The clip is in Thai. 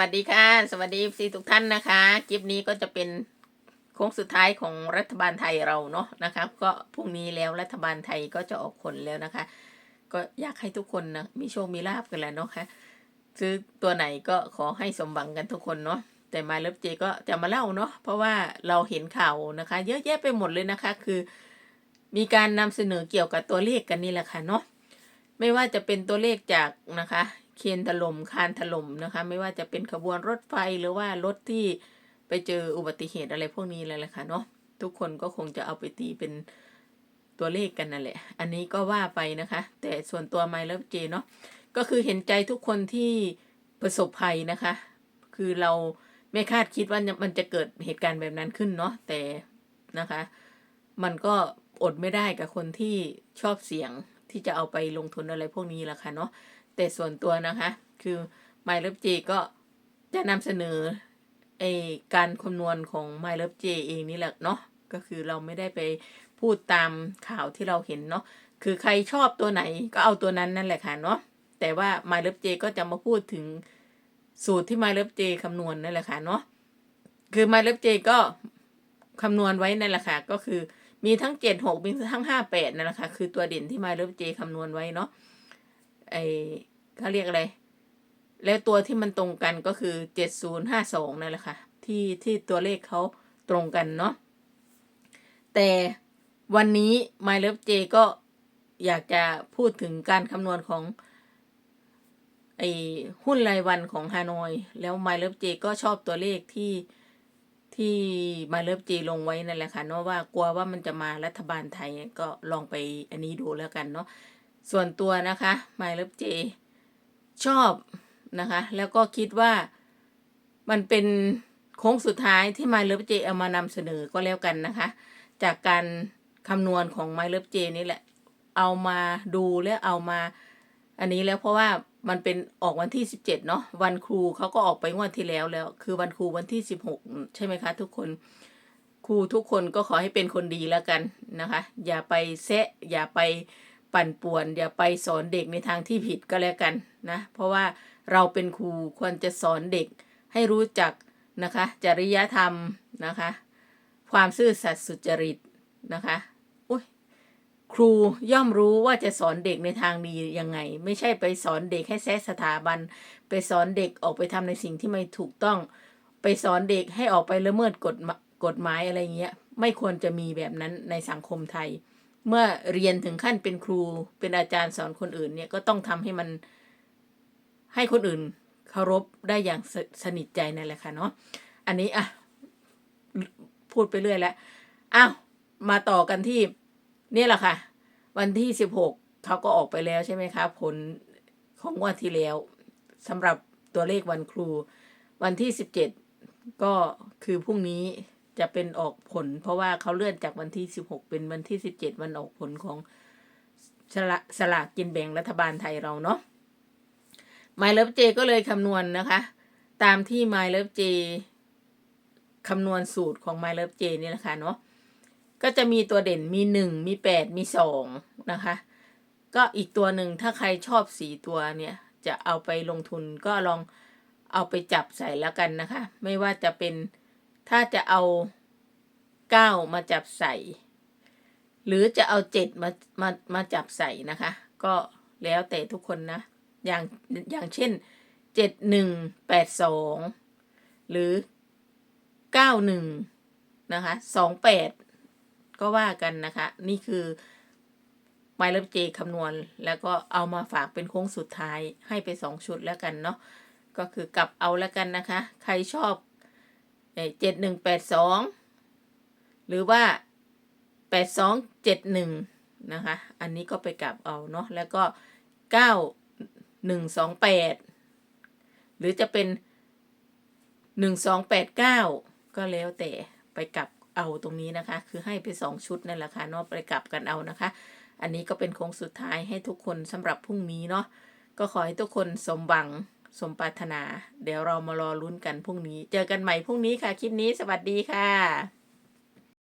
วัสดีค่ะ สวัสดีซีทุกท่านนะคะคลิปนี้ก็จะเป็นโค้งสุดท้ายของรัฐบาลไทยเราเนาะนะคะก็พรุ่งนี้แล้วรัฐบาลไทยก็จะออกผลแล้วนะคะ ก็อยากให้ทุกคนนะมีโชคมีลาบกันแหละเนาะค่ะซื้อตัวไหนก็ขอให้สมหวังกันทุกคนเนาะแต่มาเลิฟเจก็จะมาเล่าเนาะเพราะว่าเราเห็นข่าวนะคะ เยอะแยะไปหมดเลยนะคะ คือมีการนำเสนอเกี่ยวกับตัวเลขกันนี่แหละค่ะเนาะไม่ว่าจะเป็นตัวเลขจากนะคะ เคียนถล่มคานถล่มนะคะ ไม่ว่าจะเป็นขบวนรถไฟหรือว่ารถที่ไปเจออุบัติเหตุอะไรพวกนี้เลยแหละค่ะเนาะทุกคนก็คงจะเอาไปตีเป็นตัวเลขกันนั่นแหละ อันนี้ก็ว่าไปนะคะ แต่ส่วนตัวไมล์เลิฟเจเนาะก็คือเห็นใจทุกคนที่ประสบภัยนะคะ คือเราไม่คาดคิดว่ามันจะเกิดเหตุการณ์แบบนั้นขึ้นเนาะแต่นะคะ มันก็อดไม่ได้กับคนที่ชอบเสี่ยงที่จะเอาไปลงทุนอะไรพวกนี้แหละค่ะเนาะ แต่ส่วนตัวนะคะ คือ My Love J ก็จะนำเสนอไอการคำนวณของ My Love J เองนี่แหละเนาะก็คือเราไม่ได้ไปพูดตามข่าวที่เราเห็นเนาะคือใครชอบตัวไหนก็เอาตัวนั้นนั่นแหละค่ะเนาะแต่ว่า My Love J ก็จะมาพูดถึงสูตรที่ My Love J คำนวณนั่นแหละค่ะเนาะคือ My Love J ก็คำนวณไว้นั่นแหละค่ะก็คือมีทั้งเจ็ดหกมีทั้งห้าแปดนั่นแหละค่ะคือตัวเด่นที่ My Love J คำนวณไว้เนาะ ไอเขาเรียกอะไร แล้วตัวที่มันตรงกันก็คือเจ็ดศูนย์ห้าสองนั่นแหละค่ะ ที่ที่ตัวเลขเขาตรงกันเนาะ แต่วันนี้ My Love J ก็อยากจะพูดถึงการคำนวณของไอหุ้นรายวันของฮานอย แล้ว My Love J ก็ชอบตัวเลขที่ที่ My Love J ลงไว้นั่นแหละค่ะเนาะว่ากลัวว่ามันจะมารัฐบาลไทยก็ลองไปอันนี้ดูแล้วกันเนาะ ส่วนตัวนะคะ My Love J ชอบนะคะ แล้วก็คิดว่ามันเป็นโค้งสุดท้ายที่ My Love J เจเอามานำเสนอก็แล้วกันนะคะ จากการคำนวณของ My Love J นี่แหละ เอามาดูและเอามา อันนี้แล้วเพราะว่ามันเป็นออกวันที่สิบเจ็ดเนาะวันครูเขาก็ออกไปงวดที่แล้วแล้ว คือวันครูวันที่สิบหกใช่ไหมคะทุกคนครูทุกคนก็ขอให้เป็นคนดีแล้วกันนะคะ อย่าไปแซะอย่าไป ปั่นป่วน อย่าไปสอนเด็กในทางที่ผิดก็แล้วกันนะเพราะว่าเราเป็นครูควรจะสอนเด็กให้รู้จักนะคะ จริยธรรมนะคะ ความซื่อสัตย์สุจริตนะคะอุ้ยครูย่อมรู้ว่าจะสอนเด็กในทางดียังไง ไม่ใช่ไปสอนเด็กให้แซะสถาบัน ไปสอนเด็กออกไปทำในสิ่งที่ไม่ถูกต้อง ไปสอนเด็กให้ออกไปละเมิดกฎกฎหมายอะไรเงี้ยไม่ควรจะมีแบบนั้นในสังคมไทย เมื่อเรียนถึงขั้นเป็นครูเป็นอาจารย์สอนคนอื่นเนี่ยก็ต้องทำให้มันให้คนอื่นเคารพได้อย่างสสนิทใจนั่นแหละค่ะเนาะอันนี้อะพูดไปเรื่อยแล้วอ้าวมาต่อกันที่นี่แหละค่ะ วันที่สิบหกเขาก็ออกไปแล้วใช่ไหมคะผลของงวันที่แล้วสำหรับตัวเลขวันครู วันที่สิบเจ็ดก็คือพรุ่งนี้ จะเป็นออกผล เพราะว่าเขาเลื่อนจากวันที่สิบหกเป็นวันที่สิบเจ็ดวันออกผลของสลาสลากกินแบ่งรัฐบาลไทยเราเนาะ My Love J ก็เลยคำนวณนนะคะ ตามที่ My Love J คำนวณสูตรของ My Love J นี่แหละค่ะเนาะก็จะมีตัวเด่นมีหนึ่งมีแปดมีสองนะคะ ก็อีกตัวหนึ่งถ้าใครชอบสีตัวเนี่ย จะเอาไปลงทุนก็ลองเอาไปจับใส่แล้วกันนะคะ ไม่ว่าจะเป็น ถ้าจะเอาเก้ามาจับใส่ หรือจะเอาเจ็ดมามามาจับใส่นะคะ ก็แล้วแต่ทุกคนนะ อย่างอย่างเช่นเจ็ดหนึ่งแปดสองหรือเก้าหนึ่งนะคะสองแปดก็ว่ากันนะคะ นี่คือไมล์เลฟเจคำนวณ แล้วก็เอามาฝากเป็นโค้งสุดท้ายให้ไปสองชุดแล้วกันเนาะก็คือกลับเอาแล้วกันนะคะ ใครชอบ เจ็ดหนึ่งแปดสองหรือว่าแปดสองเจ็ดหนึ่งนะคะ อันนี้ก็ไปกลับเอาเนาะแล้วก็เก้าหนึ่งสองแปดหรือจะเป็นหนึ่งสองแปดเก้าก็แล้วแต่ไปกลับเอาตรงนี้นะคะ คือให้ไปสองชุดนั่นแหละค่ะเนาะไปกลับกันเอานะคะ อันนี้ก็เป็นโค้งสุดท้ายให้ทุกคนสำหรับพรุ่งนี้เนาะก็ขอให้ทุกคนสมหวัง สมปรารถนา เดี๋ยวเรามารอลุ้นกันพรุ่งนี้ เจอกันใหม่พรุ่งนี้ค่ะ คลิปนี้สวัสดีค่ะ